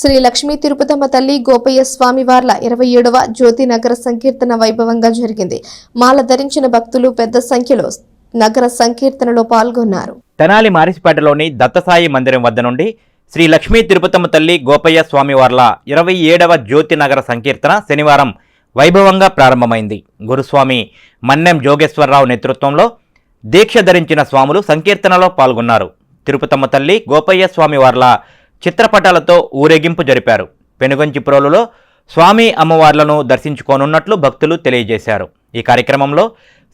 శ్రీ లక్ష్మీ తిరుపతమ్మ తల్లి గోపయ్య స్వామి వార్ల ఇరవై ఏడవ జ్యోతి నగర సంకీర్తన వైభవంగా జరిగింది. మాల ధరించిన భక్తులు పెద్ద సంఖ్యలో నగర సంకీర్తనలో పాల్గొన్నారు. తెనాలి మారిసిపేటలోని దత్తసాయి మందిరం వద్ద నుండి శ్రీ లక్ష్మీ తిరుపతమ్మ తల్లి గోపయ్య స్వామివార్ల ఇరవై ఏడవ జ్యోతి నగర సంకీర్తన శనివారం వైభవంగా ప్రారంభమైంది. గురుస్వామి మన్నెం జోగేశ్వరరావు నేతృత్వంలో దీక్ష ధరించిన స్వాములు సంకీర్తనలో పాల్గొన్నారు. తిరుపతమ్మ తల్లి గోపయ్య స్వామివార్ల చిత్రపటాలతో ఊరేగింపు జరిపారు. పెనుగంచిప్రోలులో స్వామి అమ్మవార్లను దర్శించుకోనున్నట్లు భక్తులు తెలియజేశారు. ఈ కార్యక్రమంలో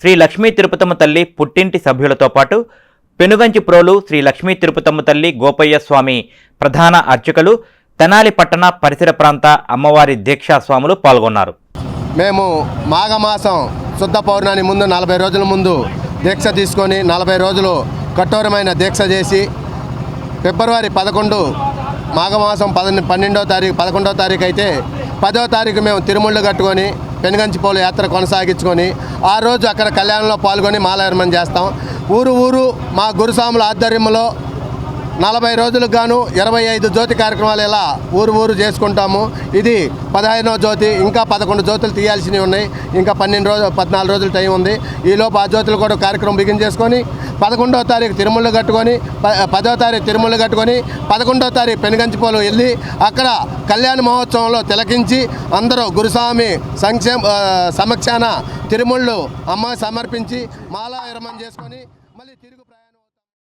శ్రీ లక్ష్మీ తిరుపతమ్మ తల్లి పుట్టింటి సభ్యులతో పాటు పెనుగంచి ప్రోలు శ్రీ లక్ష్మీ తిరుపతమ్మ తల్లి గోపయ్య స్వామి ప్రధాన అర్చకులు తెనాలి పట్టణ పరిసర ప్రాంత అమ్మవారి దీక్షా స్వాములు పాల్గొన్నారు. మేము మాఘమాసం శుద్ధ పౌర్ణాని ముందు నలభై రోజుల ముందు దీక్ష తీసుకొని నలభై రోజులు కఠోరమైన దీక్ష చేసి ఫిబ్రవరి పదకొండు మాఘమాసం పద పన్నెండో తారీఖు పదకొండో తారీఖు అయితే పదో తారీఖు మేము తిరుముళ్ళు కట్టుకొని పెనుగంచిపోలు యాత్ర కొనసాగించుకొని ఆ రోజు అక్కడ కళ్యాణంలో పాల్గొని మాలాయర్మం చేస్తాం. ఊరు ఊరు మా గురుస్వాముల ఆధ్వర్యంలో నలభై రోజులకు గాను ఇరవై ఐదు జ్యోతి కార్యక్రమాలు ఇలా ఊరు ఊరు చేసుకుంటాము. ఇది పదహైనవ జ్యోతి ఇంకా పదకొండు జ్యోతులు తీయాల్సినవి ఉన్నాయి. ఇంకా పన్నెండు రోజులు పద్నాలుగు రోజులు టైం ఉంది. ఈలోపు ఆ జ్యోతులు కూడా కార్యక్రమం బిగిన్ చేసుకొని పదకొండో తారీఖు తిరుమల కట్టుకొని ప- పదో తారీఖు తిరుమల కట్టుకొని పదకొండో తారీఖు పెనుగంచిపోలు వెళ్ళి అక్కడ కళ్యాణ మహోత్సవంలో తిలకించి అందరూ గురుస్వామి సంక్షేమ సమక్షాన తిరుమళ్ళు అమ్మ సమర్పించి మాలా విరమణ చేసుకొని మళ్ళీ తిరుగు